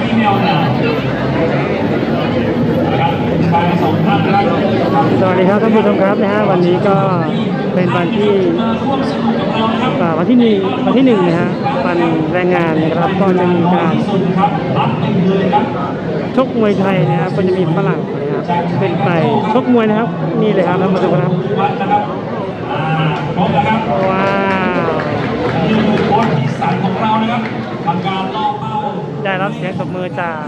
องท่านะครับสวัสดีครับท่านผู้ชมครับนะฮะวันนี้ก็เป็นวันที่วันที่หนึ่งวันที่หนึ่งนะฮะวันแรงงานนะครับก็จะมีการชกมวยไทยนะครับก็จะมีฝรั่งนะครับเป็นไปชกมวยนะครับนี่เลยครับท่านผู้ชมครับ วัดนะครับอ่าพร้อมนะครับ ว้าว นี่คือโค้ชที่สายของเรานะครับทำการล่อเป้า ได้ รับเสียงตบมือจาก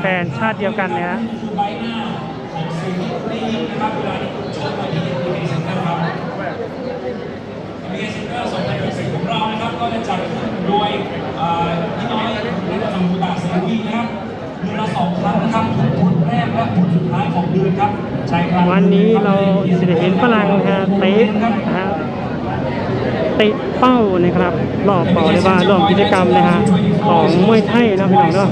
แฟนๆชาติเดียวกันนะฮะคือใบหน้าของสิ่งที่นะครับเวลาที่คุณชมมาที่ทีวีเซ็นเตอร์ครับทีวีเซ็นของเรานะครับก็จะจัดขึ้นโดยเอ่อพี่น้อยและจมูตาเสวีนะครับเดือนละสองครั้งนะครับทุกพุธแรกและพุธสุดท้ายของเดือนครับวันนี้เราจะเห็นฝรั่งนะฮะเตะนะฮะ เตะเป้านะครับรอบต่อเลยว่ารอบกิจกรรมนะฮะของมวยไทยนะพี่น้องเนาะ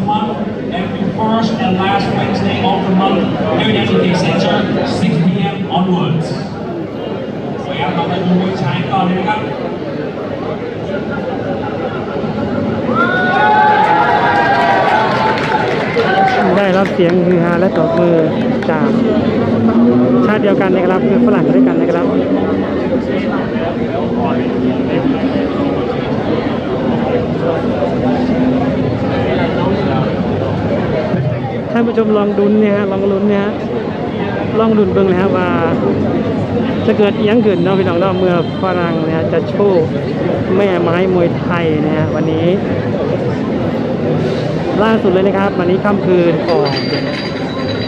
first and last Wednesday of the month here at the Center 6 p.m. onwards สวยครับเราไปดูมวยชายก่อนเลยนะครับ รับเสียงฮือฮาและตบมือจากชาติเดียวกันนะครับคือฝรั่งด้วยกันนะครับท่านผู้ชมลองดุนเนี่ยฮะลองลุ้นเนี่ยฮะลองดุนเบิ่งเลยฮะว่าจะเกิดอิหยังขึ้นเนาะพี่น้องเนาะเมื่อฝรั่งเนะฮะจะโชว์แม่ไม้มวยไทยนะฮะวันนี้ ล่าสุดเลยนะครับ วันนี้ค่ำคืนของ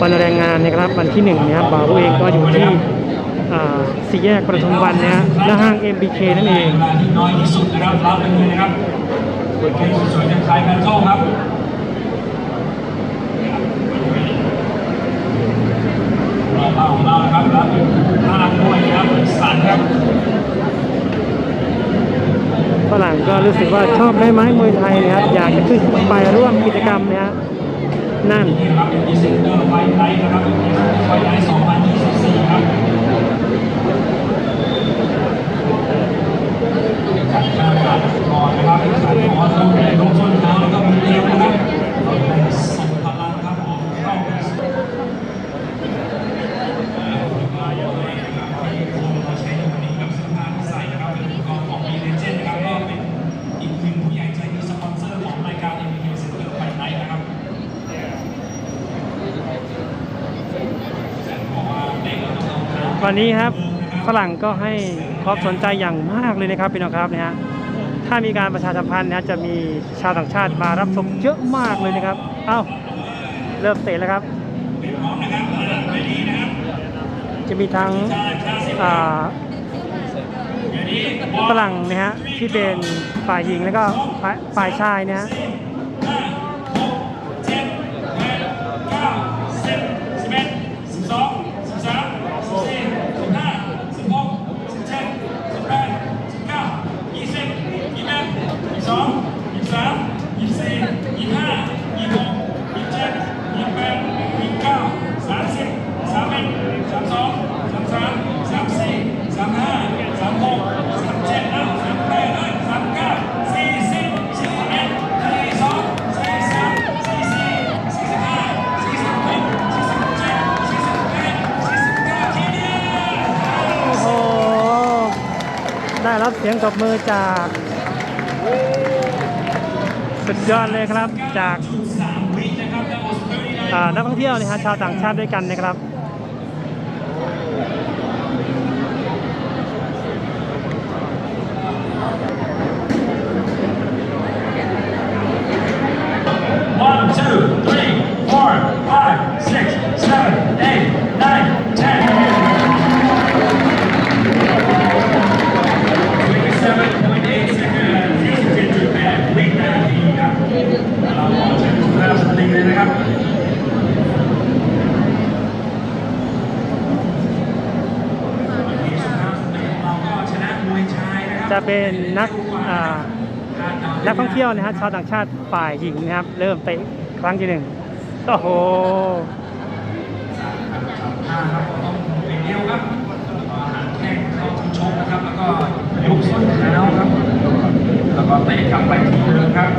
วันแรงงานนะครับ วันที่หนึ่งนะครับบ่าวเองก็อยู่ที่สี่แยกประทุมวันนะฮะหน้าห้าง MBK นั่นเองน้อยที่สุดนะครับรับไปเลยนะครับเปิดเพลงสวยๆจากชายแมนโซ่ครับรอบเป้าของเรานะครับรับเป็นท่าด้วยนะครับสันครับางก็รู้สึกว่าชอบไม้ไม้มวยไทยนะครับอยากจะขึ้นไปร่วมกิจกรรมนะฮะนั่นนี่ครับเป็นดีเซนเตอร์ไฟไลท์นะครับ วันนี้ครับฝรั่งก็ให้ความสนใจอย่างมากเลยนะครับพี่น้องครับนะฮะถ้ามีการประชาสัมพันธ์นะจะมีชาวต่างชาติมารับชมเยอะมากเลยนะครับ เอ้าเริ่มเตะแล้วครับ จะมีทั้งฝรั่งนะฮะที่เป็นฝ่ายหญิงแล้วก็ฝ่ายฝ่ายชายนะฮะ สียงตบมือจากสุดยอดเลยครับจากนักท่องเที่ยวนะฮะชาวต่างชาติด้วยกันนะครับ เป็นนักนักท่องเที่ยวนะฮะชาวต่างชาติฝ่ายหญิงนะครับ เริ่มเตะครั้งที่หนึ่งโอ้โหห้าครับต้องเป็นเดียวครับหันแข้งเข้าที่ชกนะครับแล้วก็ยกส้นเท้าครับ แล้วก็เตะกลับไปที่เดิมครับ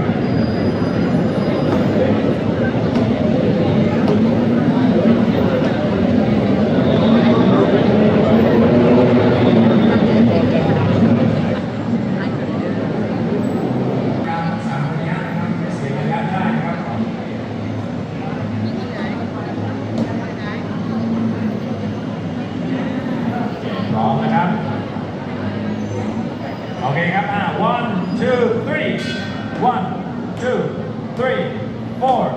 six. One, two, three, four,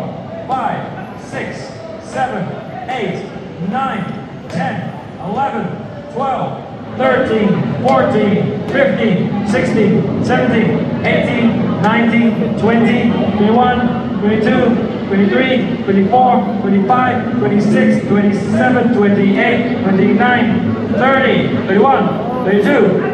five, six, seven, eight, nine, ten, eleven, twelve, thirteen, fourteen, fifteen, sixteen, seventeen, eighteen, nineteen, twenty, twenty-one, twenty-two. 23, 24, 25, 26, 27, 28, 29, 30, 31, 32,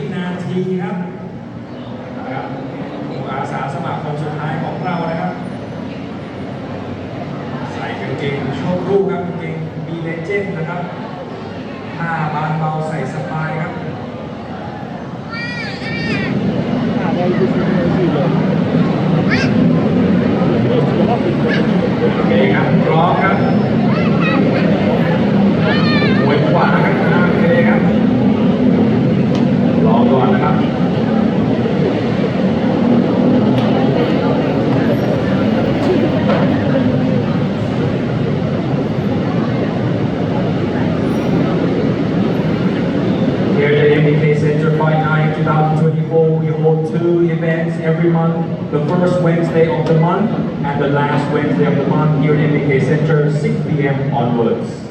สุดท้ายของเรานะครับ ใส่กางเกงโชครูปครับกางเกงบีเลเจนนะครับผ้าบางเบาใส่สบายครับโอเคครับพร้อมครับมวยขวาครับหน้าเคครับรอก่อนนะครับ every month. The first Wednesday of the month and the last Wednesday of the month here at MBK Center, 6 p.m. onwards.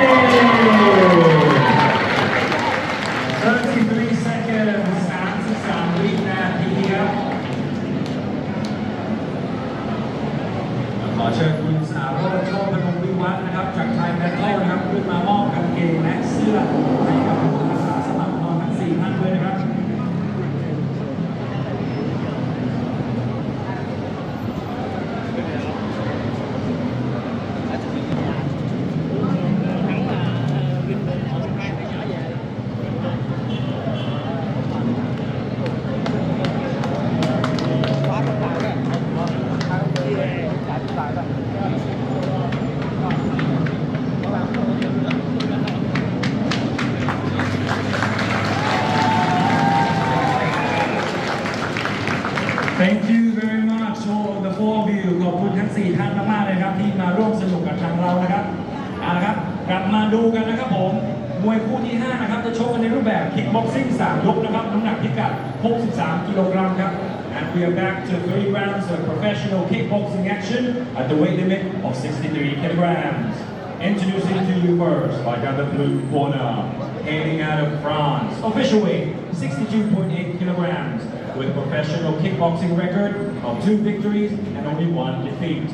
และเสื้อให้กับผู้อาสาสมัครของเราทั้ง4ท่านด้วยนะครับ Thank you very much all the four of you ขอบคุณทั้ง 4 ท่านมากๆเลยครับ ที่มาร่วมสนุกกับทางเรานะครับเอาละครับ กลับมาดูกันนะครับผม มวยคู่ที่ 5 นะครับ จะโชว์กันในรูปแบบ kickboxing 3 ยกนะครับ น้ำหนักพิกัด 63 กิโลกรัมครับ And we are back to 3 rounds of professional kickboxing action at the weight limit of 63 kilograms. Introducing to you first, like at the blue corner, hailing out of France, official weight 62.8 kilograms, with a professional kickboxing record of two victories and only one defeat.